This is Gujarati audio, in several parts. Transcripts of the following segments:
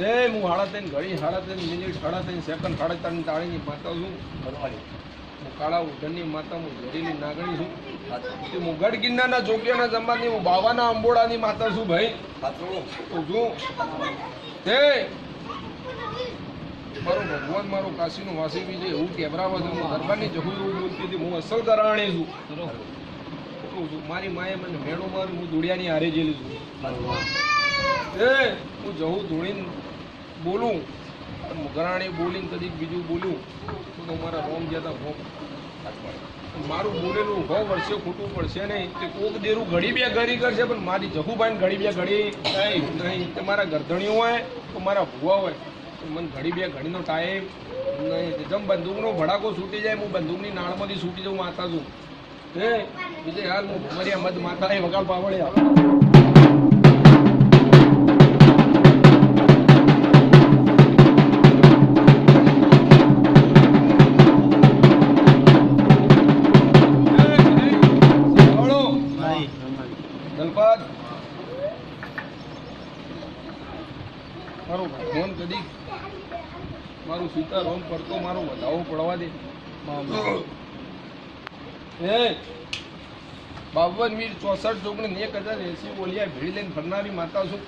તે હું સાડા ત્રણ, ઘડી સાડા ત્રણ મિનિટ, સાડા ત્રણ સેકન્ડ સાડા ત્રણ તાળીની માતા છું. હું કાળા ઉઢણની માતા, હું ઝેરીની નાગણી છું. હું ગઢ ગિરનારના ચોકિયાના જમાની હું બાવાના અંબોડાની માતા છું ભાઈ. છું તે મારો ભગવાન, મારો કાશીનો વાસી બી છે, એવું કેબરામાં છે, હું દરબારની જહુ એવું બોલતી હતી, હું અસલ કરાણી છું. છું મારી માએ મને મેળો મારું હું દુડિયાની હારે જેલી છું. એ, હું જવું ધોળીને બોલું. ઘરાણી બોલીને કદી બીજું બોલું તો તમારા મારા રોમ જતા હોમ મારું બોલેલું હો વર્ષે ખોટું પડશે નહીં. તે કોક દેરું ઘડી બે ઘડી કરશે, પણ મારી જહુભાઈ ઘડી બે ઘડી નહીં. તમારા ગરધણીઓ હોય તો મારા ભુવા હોય. તો મને ઘડી બે ઘડીનો ટાઈમ નહીં. જેમ બંદૂકનો ભડાકો છૂટી જાય, હું બંદૂકની નાળમાંથી છૂટી જાઉં માતા છું હે, બીજે હાલ હું ભમરિયા મધ માતા એ વગાડ પાવડ્યા વધાવો પડવા દે. હે. બાવન મીર ચોસઠ ચોગણ એક હજાર એસી બોલિયા ભીડ લઈને ફરનારી માતા છું.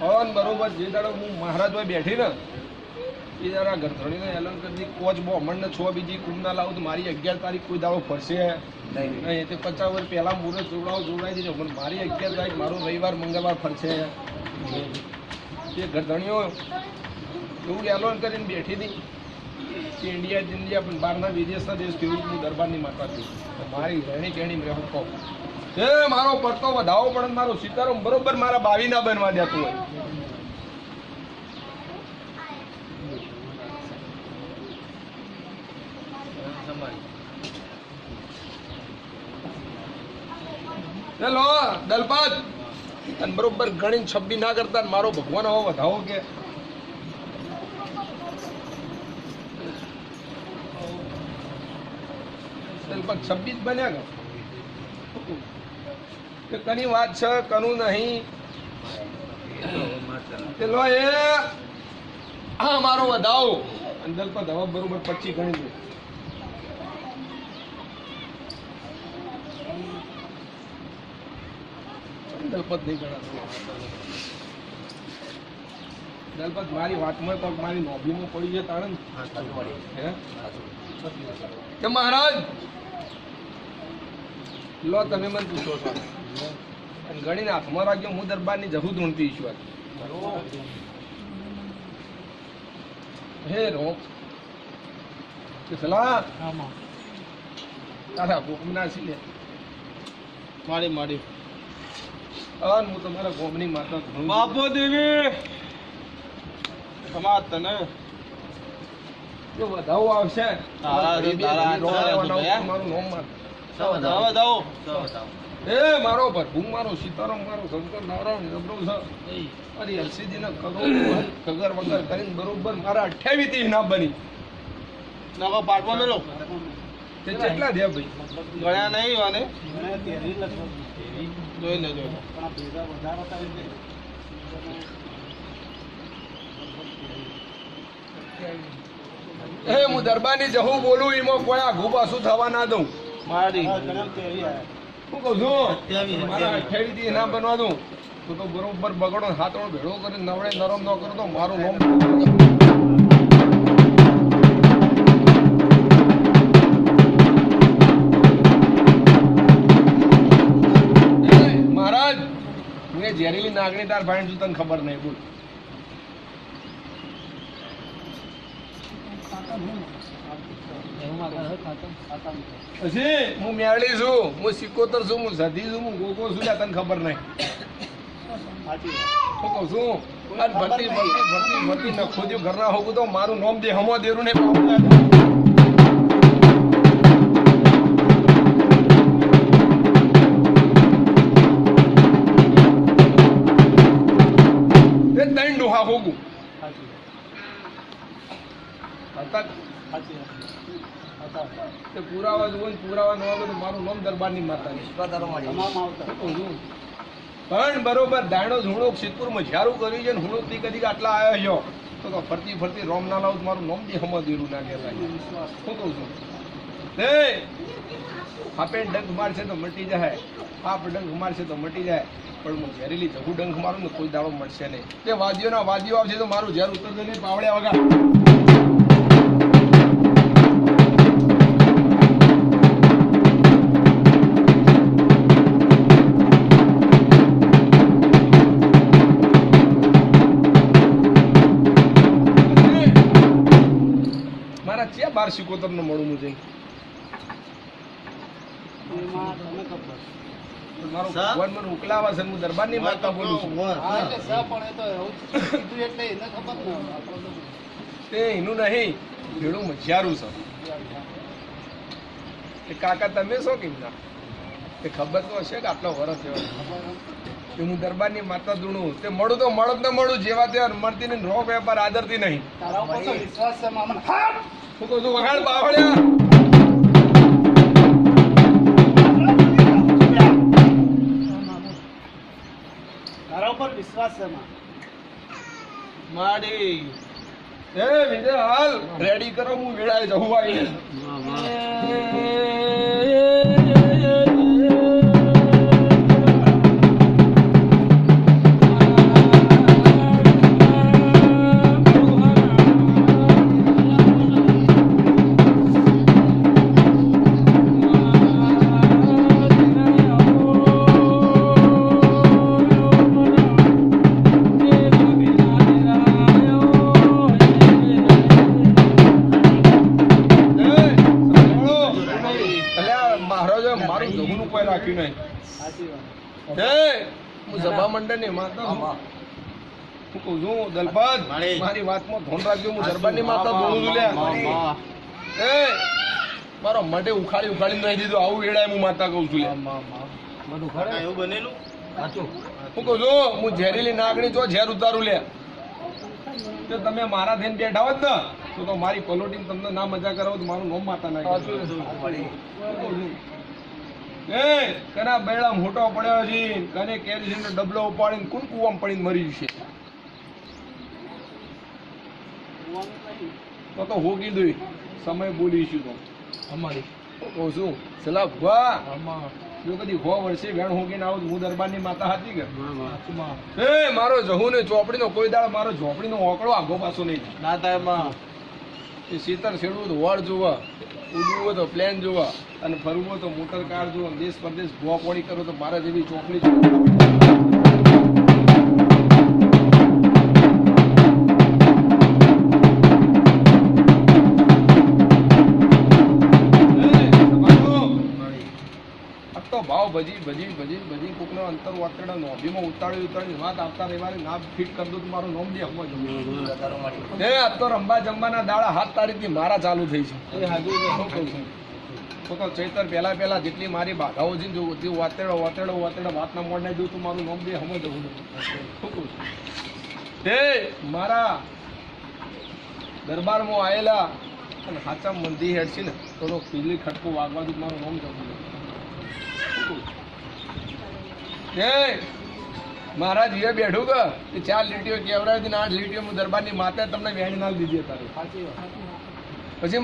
હવન બરોબર જે દાડો હું મહારાજ હોય બેઠી ને એ દાડા ગરધણીને એલન કરી કોચ બોમણ ને છ બીજી કુંડા લાવું તો મારી અગિયાર તારીખ કોઈ દાડો ફરશે. નહીં તે પચાસ વર્ષ પહેલાં મુહૂર્ત જોડાવો જોડાઈ દીધો પણ મારી અગિયાર તારીખ મારો રવિવાર મંગળવાર ફરશે. એ ગરધણીઓ એવું એલોન કરીને બેઠી હતી. કે ઇન્ડિયા ઇન્ડિયા પણ બહારના વિદેશના દેશ કેવું દરબારની માતા છું. મારી રહેણી કહેણી રહેવું કહું. એ મારો પડતો વધાવો પણ મારો સીતારામ બરોબર મારા બાવી ના બનવા દેતું હોય. હેલો દલપત. અને બરોબર ગણી છબ્બી ના કરતા મારો ભગવાન આવો વધાવો કે દલપત છબ્બીસ બન્યા કે કની વાત છે કનું નહીં. પેલો એ હા મારો વધાવો. અંદર પર દવા બરોબર પચી ગણી લે દલપત નહીં ગણાતો. દલપત મારી વાતમાં પગ મારી નોબીમાં પડી જાય ને? હે? કે મહારાજ લો તમે મને પૂછો છો. અને ગણીને હાથમાં રાખ્યો હું દરબારની જરૂર ઢૂંઢતી ઈશ્વર. હે રો કે સલા તારા ગોમના છે મારી મારી. અન હું તમારા ગોમની માતા. બાપો દેવી! સમાજ તને. જો વધાવો આવશે. તારા- તારા ઘડી રોવા હાથ મારું નામ માર. એ મારો ભરભૂંગ મારો સીતારામ મારો શંકર નારાયણ જબરો છે અને હરસિદ્ધિના કગો કગર વગર કરીને બરોબર મારા અઠ્યાવીસથી ના બની. નકો પાટવા મેલો? તે કેટલા ભાઈ. ગણ્યા નહીં વાને? જોઈ લે જોઈ એ હું દરબારની જહું બોલું એમાં કોઈ આઘું પાછું થવા ના દઉં. મારી. શું કહું છું મારા અઠ્યાવીસથી ના બનવા દઉં. તો તો બરોબર બગડો હાથો ભેળો કરીને નવડે નરમ ન કરો તો મારું નોમ મહારાજ મેં ઝેરીલી નાગણી તાર ભાઈ તને ખબર નહીં બોલ. હું મેળી છું. હું સિકોતર છું હું સધી છું હું ગોગો છું તને ખબર નહીં. કહું છું આજ ભરતી ભરતી ભરતી ભરતી નખો દો ઘરના હોગું તો મારું નોમ દે હમો દેરું ને ત્રણ ડોહા હોગું. હતા તે પુરાવા જુઓ ને પુરાવા ન આવે તો મારું નામ દરબારની માતા પણ બરોબર દાણો ધૂણો સિદ્ધપુર ઝારું કર્યું છે ને હુણો તી કદી આટલા આવ્યો છો? તો ફરતી ફરતી રોમ ના લાવું મારું નોમ બી હમ દેરું ના કહેવાય. શું કહું છું? એ આપે ડંખ મારશે તો મટી જાય. આપ ડંખ મારશે તો મટી જાય. પણ હું ઝેરીલી જગુ ડંખ મારું ને કોઈ દાડો મળશે નહીં. તે વાદીઓના વાદીઓ આવશે તો મારું ઝેર ઉતરશે નહીં પાવડ્યા વગર. બાર સિકોતર નો મળું હું જઈને મારો ભગવાન મને ઉકલાવા છે હું દરબારની માતા બોલું છું. તે એનું નહીં ભેડું મજારું છે. એ કાકા તમે છો કેમ ના? તે ખબર તો હશે કે આટલો વરસ એવા કે હું દરબારની માતા ધૂણું તે મળું તો મળું જ ન મળું. જેવા તે મળતી ને રો વેપાર આદરતી નહીં. શું કહું છું વખાણ બાવળ્યા તારા ઉપર વિશ્વાસ છે. માડી. એ વિજય હાલ. રેડી કરો હું વેળાએ જવું આવી મારું જમવાનું કોઈ રાખ્યું નહીં. હે હું સભા મંડળની માતા હું. કહું છું દલપત મારી. વાતમાં ધોન રાખજો હું દરબારની માતા ધોણું છું લ્યા એ મારો. મઢે ઉખાડી ઉખાડી નહીં દીધું આવું વેળાએ હું માતા કહું છું લ્યા એવું બનેલું? હું કહું છું હું ઝેરીલી નાગણી જો ઝેર ઉતારું લે. જો તમે મારા થઈને બેઠા હોત ને તો તો મારી પલોટી તમને ના મજા કરાવો તો મારું નોમ માતા ના એ કના બેડા મોટો પડ્યો છે કને કેરીનો ડબલો ઉપાડીને કુણ કુવામાં પડીને મરી જશે. તો તો હું કીધું સમય બોલીશું તો. અમારી. કહું છું સલાહ ભુવા જો કદી હો વર્ષે વેણ હોગીને આવું તો હું દરબારની માતા હતી કે? એ મારો જહુ ને ચોપડીનો કોઈ દાળ મારો ઝોપડીનો ઓકળો આગો પાછો નહીં. ના થાય એ શીતળ છેડવું તો વળ જોવા ઉડવું હોય તો પ્લેન જોવા અને ફરવું હોય તો મોટર કાર જોવા. દેશ પરદેશ ભોવા કરો તો મારા જેવી ચોપડી ભાવ ભજી ભજી ભજી ભજી કોકને અંતર વાતડા નોભીમાં ઉતાળી ઉતાળી વાત આપતા રહેવાને ના ફિટ કરી દઉં મારું નોમ દે હમવા જવું એ આ તો રંબા જમવાના દાડા હાથ તારીખથી મારા ચાલુ થઈ છે. તો તો ચૈતર પહેલા પહેલા જેટલી મારી બાધાઓ છે જો તે વાતેડો વાતેડો વાતેડો વાતના મોડને દઉં તો મારું નોમ દે હમવા જવું તે મારા દરબારમાં આવેલા અને હાચા મંદી હેડ છે ને તો તો પીલી ખટકો વાગવા દઉં મારું નોમ જવું એ મહારાજ એ બેઠું કે? ચાર લીટીઓ કેવરાય હતી આઠ લીટીઓ હું દરબારની માતા તમને વેણી ના દીધી તારે પછી